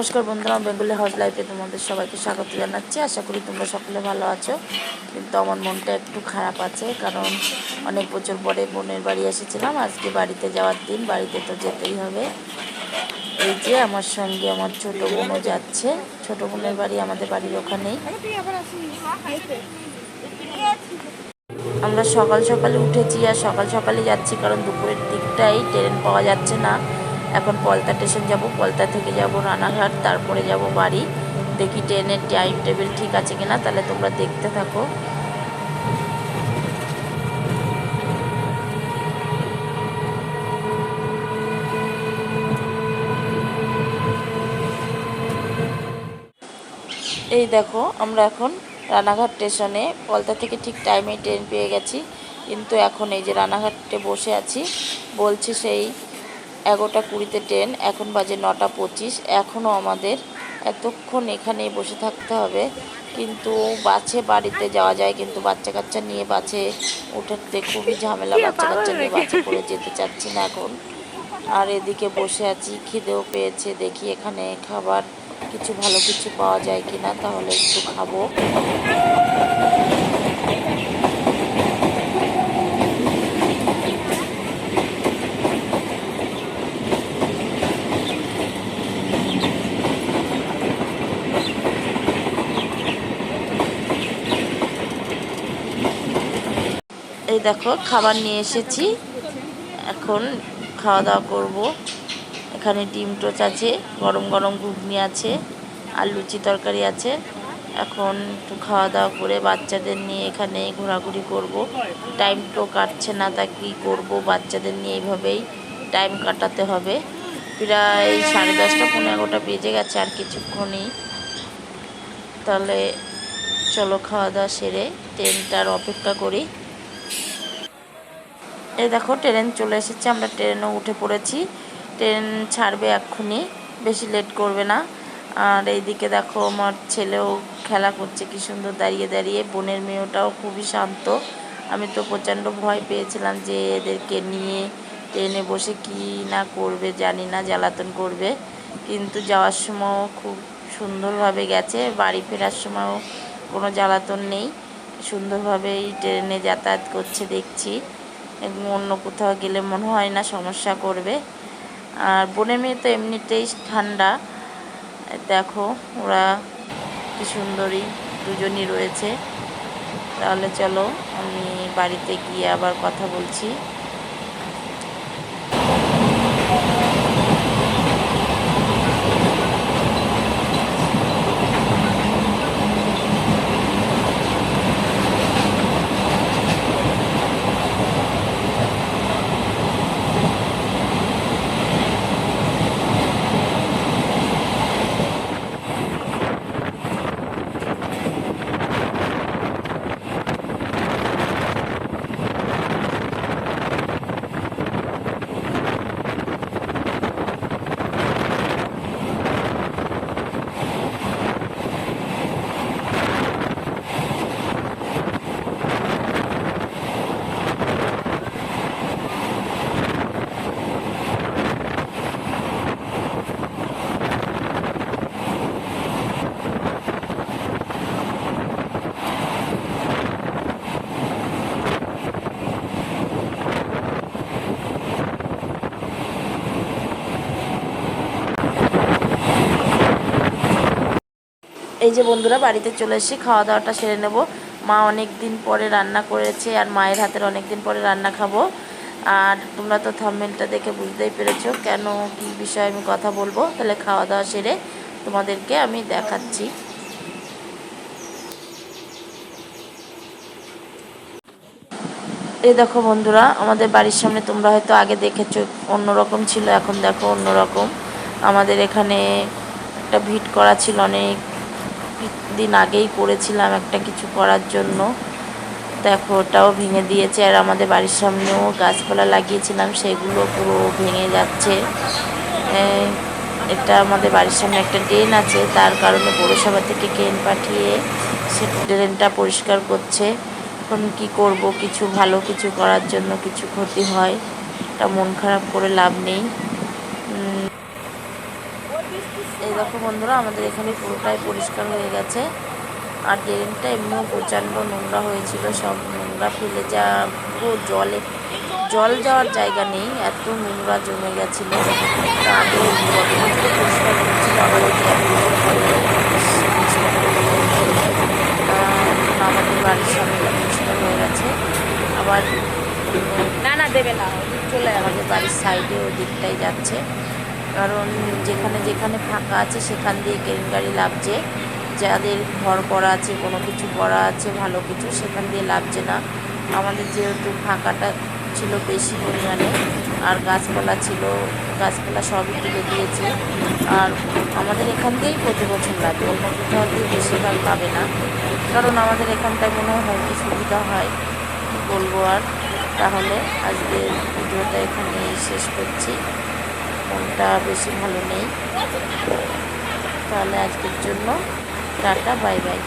নমস্কার বন্ধুরা Bengali house লাইফে তোমাদের সবাইকে স্বাগত জানাচ্ছি। আশা করি তোমরা সকলে ভালো আছো। কিন্তু আমার মনটা একটু খারাপ আছে, কারণ অনেক বছর পরে বোনের বাড়ি এসেছিলাম। আজকে বাড়িতে যাওয়ার দিন, বাড়িতে তো যেতেই হবে। এই যে আমার সঙ্গে আমার ছোট বোনও যাচ্ছে। ছোট বোনের বাড়ি আমাদের বাড়ির ওখানেই। আমরা সকাল সকালে উঠেছি আর সকাল সকালে যাচ্ছি, কারণ দুপুরের দিকটাই ট্রেন পাওয়া যাচ্ছে না। এখন পলতা স্টেশন যাব, পলতা থেকে যাব রানাঘাট তারপরে যাব বাড়ি। দেখি ট্রেনের টাইম টেবিল ঠিক আছে কিনা, তাহলে তোমরা দেখতে থাকো। এই দেখো, আমরা এখন রানাঘাট স্টেশনে পলতা থেকে ঠিক টাইমে ট্রেন পেয়ে গেছি। কিন্তু এখন এই যে রানাঘাটে বসে আছি, বলছি সেই এগারোটা কুড়িতে ট্রেন এখন বাজে নটা পঁচিশ। এখনও আমাদের এতক্ষণ এখানে বসে থাকতে হবে। কিন্তু বাসে বাড়িতে যাওয়া যায় কিন্তু বাচ্চা কাচ্চা নিয়ে বাসে উঠাতে খুবই ঝামেলা। বাচ্চা কাচ্চা নিয়ে বাসে করে যেতে চাচ্ছি না এখন। আর এদিকে বসে আছি খিদেও পেয়েছে। দেখি এখানে খাবার কিছু ভালো কিছু পাওয়া যায় কিনা তাহলে একটু খাব। এই দেখো, খাবার নিয়ে এসেছি। এখন খাওয়া দাওয়া করব। এখানে ডিম টোচ আছে, গরম গরম ঘুগনি আছে, আর লুচি তরকারি আছে। এখন একটু খাওয়া দাওয়া করে বাচ্চাদের নিয়ে এখানে ঘোরাঘুরি করব। টাইম তো কাটছে না, তা কী করব? বাচ্চাদের নিয়ে এইভাবেই টাইম কাটাতে হবে। প্রায় সাড়ে দশটা পনেরো এগারোটা বেজে গেছে, আর কিছুক্ষণই। তাহলে চলো খাওয়া দাওয়া সেরে ট্রেনটার অপেক্ষা করি। এই দেখো, ট্রেন চলে এসেছে, আমরা ট্রেনেও উঠে পড়েছি। ট্রেন ছাড়বে এক্ষুনি, বেশি লেট করবে না। আর এইদিকে দেখো, আমার ছেলেও খেলা করছে, কি সুন্দর দাঁড়িয়ে দাঁড়িয়ে। বোনের মেয়েটাও খুবই শান্ত। আমি তো প্রচণ্ড ভয় পেয়েছিলাম যে এদেরকে নিয়ে ট্রেনে বসে কি না করবে, জানি না, জ্বালাতন করবে। কিন্তু যাওয়ার সময়ও খুব সুন্দরভাবে গেছে। বাড়ি ফেরার সময়ও কোনো জ্বালাতন নেই। সুন্দরভাবেই ট্রেনে যাতায়াত করছে, দেখছি। অন্য কোথাও গেলে মনে হয় না সমস্যা করবে। আর বনে মেয়ে তো এমনিতেই ঠান্ডা। দেখো, ওরা কি সুন্দরী, দুজনই রয়েছে। তাহলে চলো, আমি বাড়িতে গিয়ে আবার কথা বলছি। এই যে বন্ধুরা, বাড়িতে চলে এসেছি, খাওয়া দাওয়াটা সেরে নেব। মা অনেক দিন পরে রান্না করেছে আর মায়ের হাতের অনেক দিন পরে রান্না খাব। আর তোমরা তো থাম্বেলটা দেখে বুঝতেই পেরেছ কেন, কি বিষয়ে আমি কথা বলব। তাহলে খাওয়া দাওয়া সেরে তোমাদেরকে আমি দেখাচ্ছি। এই দেখো বন্ধুরা, আমাদের বাড়ির সামনে তোমরা হয়তো আগে দেখেছ, অন্যরকম ছিল, এখন দেখো অন্যরকম। আমাদের এখানে একটা ভিট করা ছিল অনেক দিন আগেই করেছিলাম একটা কিছু করার জন্য। দেখো, ওটাও ভেঙে দিয়েছে আর আমাদের বাড়ির সামনেও গাছপালা লাগিয়েছিলাম, সেগুলো পুরো ভেঙে যাচ্ছে। এটা আমাদের বাড়ির সামনে একটা ড্রেন আছে, তার কারণে পৌরসভা থেকে ক্রেন পাঠিয়ে সে ড্রেনটা পরিষ্কার করছে। এখন কি করব, কিছু ভালো কিছু করার জন্য কিছু ক্ষতি হয় এটা মন খারাপ করে লাভ নেই। এই দেখো বন্ধুরা আমাদের এখানে পুরোটাই পরিষ্কার হয়ে গেছে। আর ড্রেনটা এমনিও প্রচণ্ড নোংরা হয়েছিল সব নোংরা ফেলে যা পুরো জলে জল যাওয়ার জায়গা নেই এত নোংরা জমে গেছিল। আগে পরিষ্কার করছিল আবার আমাদের বাড়ির সামনেটা পরিষ্কার হয়ে গেছে। আবার না না দেবে না চলে আমাদের বাড়ির সাইডে ওই দিকটাই যাচ্ছে। কারণ যেখানে যেখানে ফাঁকা আছে সেখান দিয়ে কেরেন গাড়ি লাভছে। যাদের ঘর করা আছে, কোনো কিছু করা আছে, ভালো কিছু, সেখান দিয়ে লাভছে না। আমাদের যেহেতু ফাঁকাটা ছিল বেশি পরিমাণে, আর গাছপালা ছিল, গাছপালা সবই তুলে দিয়েছে। আর আমাদের এখান দিয়েই প্রতি বছর লাগে, অন্য কোথাও দিয়ে বেশিরভাগ পাবে না। কারণ আমাদের এখানটায় মনে হয় সুবিধা হয়। বলব আর? তাহলে আজকে ভিডিওটা এখানে শেষ করছি। মনটা বেশি ভালো নেই। তাহলে আজকের জন্য টাটা বাই বাই।